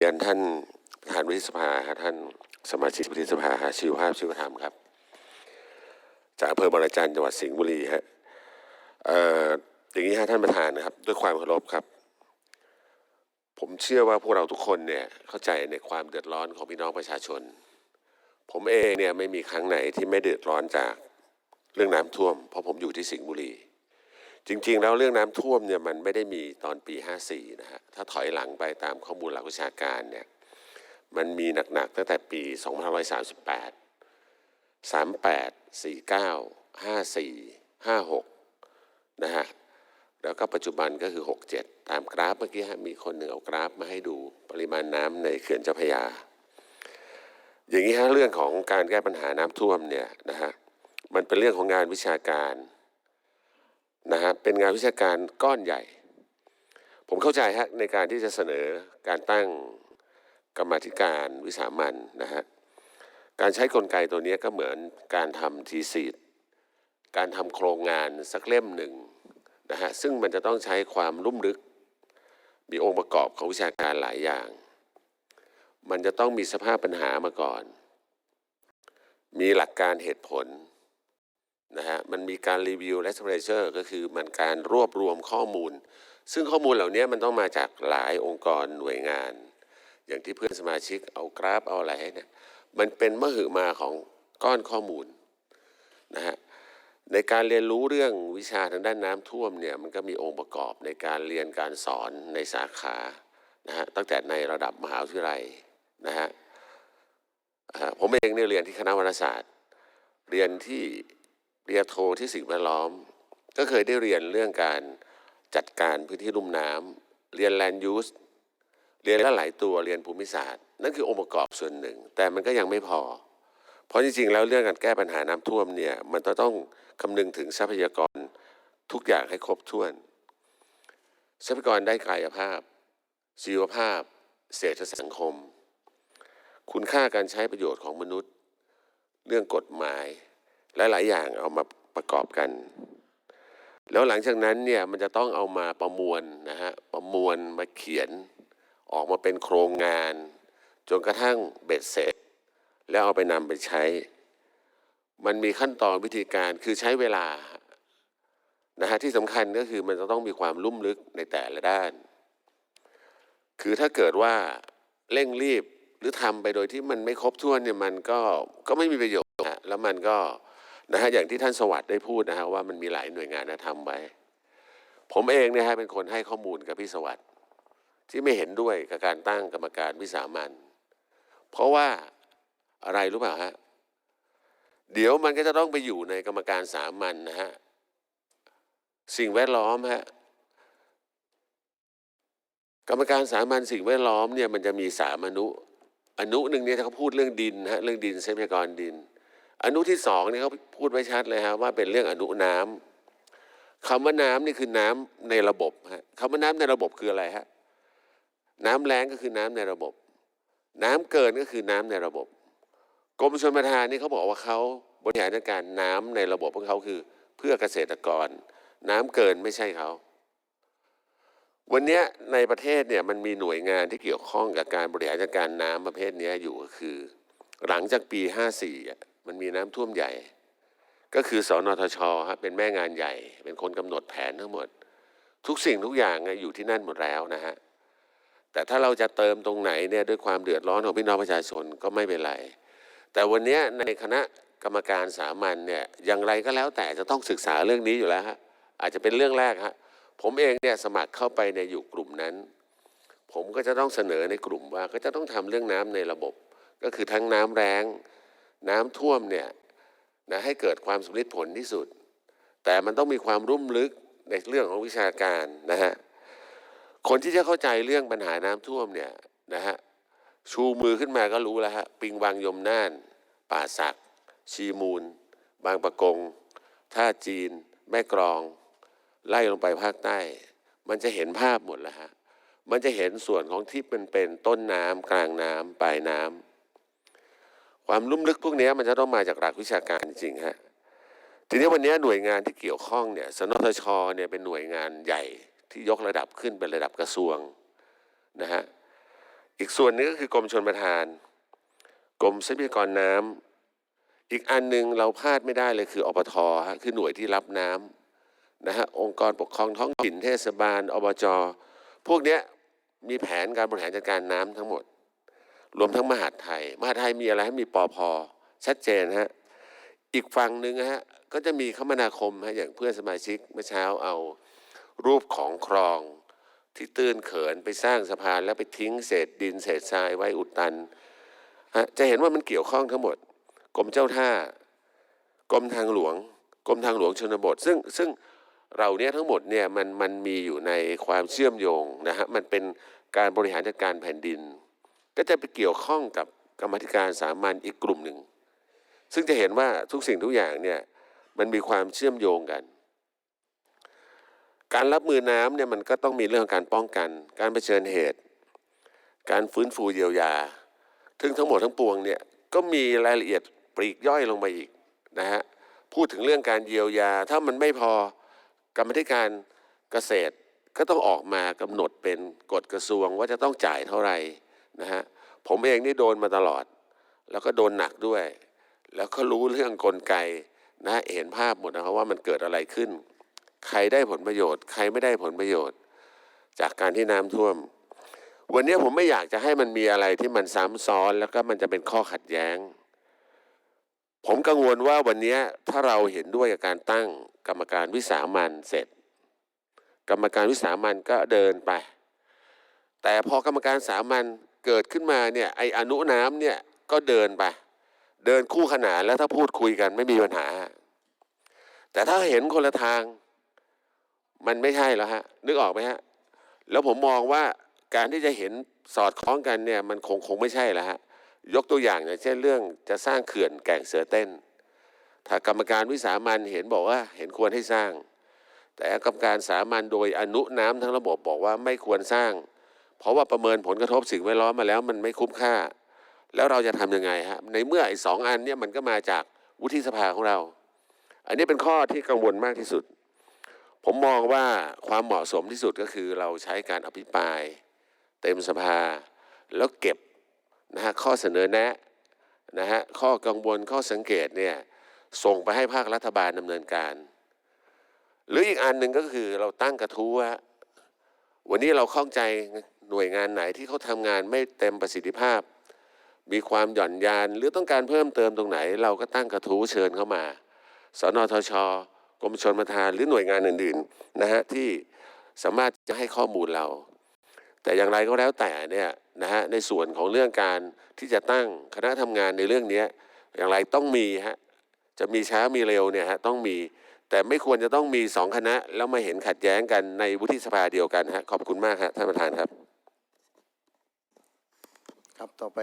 เรียนท่านประธานวุฒิสภาท่านสมาชิกวุฒิสภาฮะชีวภาพชีวธรรมครับ จากอำเภอบางระจันจังหวัดสิงห์บุรีฮะเอ่ออย่างนี้ฮะท่านประธานนะครับ ด้วยความเคารพครับ ผมเชื่อว่าพวกเราทุกคนเนี่ยเข้าใจในความเดือดร้อนของพี่น้องประชาชน ผมเองเนี่ยไม่มีครั้งไหนที่ไม่เดือดร้อนจากเรื่องน้ำท่วม เพราะผมอยู่ที่สิงห์บุรี จริงๆแล้วเรื่องน้ำท่วมเนี่ยมันไม่ได้มีตอนปี 54 นะฮะถ้าถอยหลังไปตามข้อมูลหลักวิชาการเนี่ยมันมีหนักๆตั้งแต่ปี 2538 38 49 54 56 นะฮะแล้วก็ปัจจุบันก็คือ 67 ตามกราฟเมื่อกี้ฮะมีคนหนึ่งเอากราฟมาให้ดูปริมาณน้ำในเขื่อนเจ้าพระยา อย่างนี้ฮะเรื่องของการแก้ปัญหาน้ำท่วมเนี่ยนะฮะมันเป็นเรื่องของงานวิชาการ นะฮะเป็นงานวิชาการก้อนใหญ่ ผมเข้าใจฮะในการที่จะเสนอการตั้งกรรมธิการวิสามันนะฮะการใช้กลไกตัวนี้ก็เหมือนการทำทีซีดการทำโครงงานสักเล่มหนึ่งนะฮะซึ่งมันจะต้องใช้ความลุ่มลึก มีองค์ประกอบของวิชาการหลายอย่าง มันจะต้องมีสภาพปัญหามาก่อน มีหลักการเหตุผล นะฮะมันมีการรีวิวและ temperature ก็คือมันการรวบรวมข้อมูล ซึ่งข้อมูลเหล่านี้มันต้องมาจากหลายองค์กรหน่วยงาน อย่างที่เพื่อนสมาชิกเอากราฟเอาอะไรให้เนี่ยมันเป็นมหึมาของก้อนข้อมูลนะฮะในการเรียนรู้เรื่องวิชาทางด้านน้ำท่วมเนี่ยมันก็มีองค์ประกอบในการเรียนการสอนในสาขานะฮะตั้งแต่ในระดับมหาวิทยาลัยนะฮะผมเองเนี่ยเรียนที่คณะวรรณศาสตร์ เรียนที่ ปริญญาโทที่สิ่งแวดล้อม ก็เคยได้เรียนเรื่องการจัดการพื้นที่ลุ่มน้ำเรียน land use เรียนหลายตัวเรียนภูมิศาสตร์ นั่นคือองค์ประกอบส่วนหนึ่ง แต่มันก็ยังไม่พอ เพราะจริงๆ แล้วเรื่องการแก้ปัญหาน้ำท่วมเนี่ยมันจะต้องคำนึงถึงทรัพยากรทุกอย่างให้ครบถ้วน ทรัพยากรได้กายภาพชีวภาพ เศรษฐสังคม คุณค่าการใช้ประโยชน์ของมนุษย์ เรื่องกฎหมาย หลาย ๆ อย่างเอามาประกอบกัน แล้วหลังจากนั้นเนี่ยมันจะต้องเอามาประมวลนะฮะประมวลมาเขียน ออกมาเป็นโครงงาน จนกระทั่งเบ็ดเสร็จ แล้วเอาไปนำไปใช้ มันมีขั้นตอนวิธีการคือใช้เวลานะฮะที่สำคัญก็คือมันจะต้องมีความลุ่มลึกในแต่ละด้าน คือถ้าเกิดว่าเร่งรีบหรือทำไปโดยที่มันไม่ครบถ้วนเนี่ยมันก็ก็ไม่มีประโยชน์ฮะแล้วมันก็ นะฮะอย่างที่ท่านสวัสดิ์ได้พูดนะฮะว่ามันมีหลายหน่วยงานนะทำไว้ ผมเองเนี่ยฮะเป็นคนให้ข้อมูลกับพี่สวัสดิ์ที่ไม่เห็นด้วยกับการตั้งกรรมการวิสามันเพราะว่าอะไรรู้เปล่าฮะเดี๋ยวมันก็จะต้องไปอยู่ในกรรมการสามัญนะฮะสิ่งแวดล้อมฮะกรรมการสามัญสิ่งแวดล้อมเนี่ยมันจะมีสามอนุ อนุหนึ่งเนี่ยเขาพูดเรื่องดินฮะเรื่องดินทรัพยากรดิน อนุที่สองเนี่ยเขาพูดไว้ชัดเลยฮะว่าเป็นเรื่องอนุน้ำคำว่าน้ำนี่คือน้ำในระบบฮะคำว่าน้ำในระบบคืออะไรฮะน้ำแรงก็คือน้ำในระบบ น้ำเกินก็คือน้ำในระบบ กรมชลประทานนี่เขาบอกว่าเขาบริหารจัดการน้ำในระบบของเขาคือเพื่อเกษตรกร น้ำเกินไม่ใช่เขาวันนี้ในประเทศเนี่ยมันมีหน่วยงานที่เกี่ยวข้องกับการบริหารจัดการน้ำประเภทนี้อยู่ก็คือ หลังจากปี 54อ่ มันมีน้ำท่วมใหญ่ ก็คือสอนทชฮะเป็นแม่งานใหญ่ เป็นคนกำหนดแผนทั้งหมด ทุกสิ่งทุกอย่างอะอยู่ที่นั่นหมดแล้วนะฮะแต่ถ้าเราจะเติมตรงไหนเนี่ยด้วยความเดือดร้อนของพี่น้องประชาชนก็ไม่เป็นไร แต่วันนี้ในคณะกรรมการสามัญเนี่ยอย่างไรก็แล้วแต่จะต้องศึกษาเรื่องนี้อยู่แล้วฮะอาจจะเป็นเรื่องแรกฮะผมเองเนี่ยสมัครเข้าไปในอยู่กลุ่มนั้น ผมก็จะต้องเสนอในกลุ่มว่าก็จะต้องทำเรื่องน้ำในระบบ ก็คือทั้งน้ำแรง น้ำท่วมเนี่ยนะให้เกิดความสำลิดผลที่สุด แต่มันต้องมีความรุ่มลึกในเรื่องของวิชาการนะฮะคนที่จะเข้าใจเรื่องปัญหาน้ำท่วมเนี่ยนะฮะชูมือขึ้นมาก็รู้แล้วฮะปิงวังยมน่าน ป่าสัก ชีมูล บางปะกง ท่าจีน แม่กรอง ไล่ลงไปภาคใต้ มันจะเห็นภาพหมดแล้วฮะมันจะเห็นส่วนของที่เป็นเป็นต้นน้ำกลางน้ำปลายน้ำ ความลุ่มลึกพวกนี้มันจะต้องมาจากหลักวิชาการจริงๆฮะทีนี้วันนี้หน่วยงานที่เกี่ยวข้องเนี่ยสนทชเนี่ยเป็นหน่วยงานใหญ่ที่ยกระดับขึ้นเป็นระดับกระทรวงนะฮะอีกส่วนนึงก็คือกรมชนประทาน กรมทรัพยากรน้ำอีกอันหนึ่งเราพลาดไม่ได้เลยคืออปทฮะคือหน่วยที่รับน้ำนะฮะองค์กรปกครองท้องถิ่นเทศบาลอบจพวกเนี้ยมีแผนการบริหารจัดการน้ำทั้งหมด รวมทั้งมหาดไทย มหาดไทยมีอะไรให้มีปอพอชัดเจนฮะอีกฝั่งหนึ่งฮะก็จะมีคมนาคมฮะอย่างเพื่อนสมาชิกเมื่อเช้าเอารูปของคลองที่ตื้นเขินไปสร้างสะพานแล้วไปทิ้งเศษดินเศษทรายไว้อุดตันฮะจะเห็นว่ามันเกี่ยวข้องทั้งหมดกรมเจ้าท่ากรมทางหลวงกรมทางหลวงชนบท ซึ่งซึ่งเราเนี้ยทั้งหมดเนี่ยมันมันมีอยู่ในความเชื่อมโยงนะฮะมันเป็นการบริหารจัดการแผ่นดิน ก็จะไปเกี่ยวข้องกับกรรมธิการสามัญอีกกลุ่มหนึ่ง ซึ่งจะเห็นว่าทุกสิ่งทุกอย่างเนี่ยมันมีความเชื่อมโยงกัน การรับมือน้ำเนี่ยมันก็ต้องมีเรื่องของการป้องกัน การเผชิญเหตุ การฟื้นฟูเยียวยาซึ่งทั้งหมดทั้งปวงเนี่ยก็มีรายละเอียดปลีกย่อยลงไปอีกนะฮะพูดถึงเรื่องการเยียวยา ถ้ามันไม่พอกรรมธิการเกษตรก็ต้องออกมากำหนดเป็นกฎกระทรวงว่าจะต้องจ่ายเท่าไหร่ นะฮะผมเองนี่โดนมาตลอด แล้วก็โดนหนักด้วย แล้วก็รู้เรื่องกลไกนะเห็นภาพหมดนะครับว่ามันเกิดอะไรขึ้น ใครได้ผลประโยชน์ ใครไม่ได้ผลประโยชน์ จากการที่น้ำท่วม วันนี้ผมไม่อยากจะให้มันมีอะไรที่มันซ้ำซ้อนแล้วก็มันจะเป็นข้อขัดแย้ง ผมกังวลว่าวันนี้ถ้าเราเห็นด้วยกับการตั้งกรรมการวิสามันเสร็จ กรรมการวิสามันก็เดินไป แต่พอกรรมการสามัญ เกิดขึ้นมาเนี่ยไออนุน้ำเนี่ยก็เดินไป เดินคู่ขนานแล้วถ้าพูดคุยกันไม่มีปัญหา แต่ถ้าเห็นคนละทาง มันไม่ใช่แล้วฮะ นึกออกไหมฮะ แล้วผมมองว่าการที่จะเห็นสอดคล้องกันเนี่ยมันคงคงไม่ใช่แล้วฮะยกตัวอย่างอย่างเช่นเรื่องจะสร้างเขื่อนแก่งเสือเต้น ถ้ากรรมการวิสามันเห็นบอกว่าเห็นควรให้สร้าง แต่กรรมการสามัญโดยอนุน้ำทั้งระบบบอกว่าไม่ควรสร้าง เพราะว่าประเมินผลกระทบสิ่งแวดล้อมมาแล้วมันไม่คุ้มค่า แล้วเราจะทำยังไงฮะในเมื่อไอ้สองอันเนี่ยมันก็มาจากวุฒิสภาของเรา อันนี้เป็นข้อที่กังวลมากที่สุด ผมมองว่าความเหมาะสมที่สุดก็คือเราใช้การอภิปราย เต็มสภา แล้วเก็บนะฮะข้อเสนอแนะนะฮะข้อกังวลข้อสังเกตเนี่ยส่งไปให้ภาครัฐบาลดำเนินการ หรืออีกอันหนึ่งก็คือเราตั้งกระทู้วันนี้เราข้องใจ หน่วยงานไหนที่เขาทำงานไม่เต็มประสิทธิภาพ มีความหย่อนยานหรือต้องการเพิ่มเติมตรงไหน เราก็ตั้งกระทู้เชิญเข้ามาสนทชกรมชนประทานหรือหน่วยงานอื่นๆนะฮะที่สามารถจะให้ข้อมูลเรา แต่อย่างไรก็แล้วแต่เนี่ยนะฮะในส่วนของเรื่องการที่จะตั้งคณะทำงานในเรื่องนี้อย่างไรต้องมีฮะจะมีช้ามีเร็วเนี่ยฮะต้องมี แต่ไม่ควรจะต้องมีสองคณะ แล้วมาเห็นขัดแย้งกันในวุฒิสภาเดียวกันฮะขอบคุณมากฮะท่านประธานครับ ครับต่อไป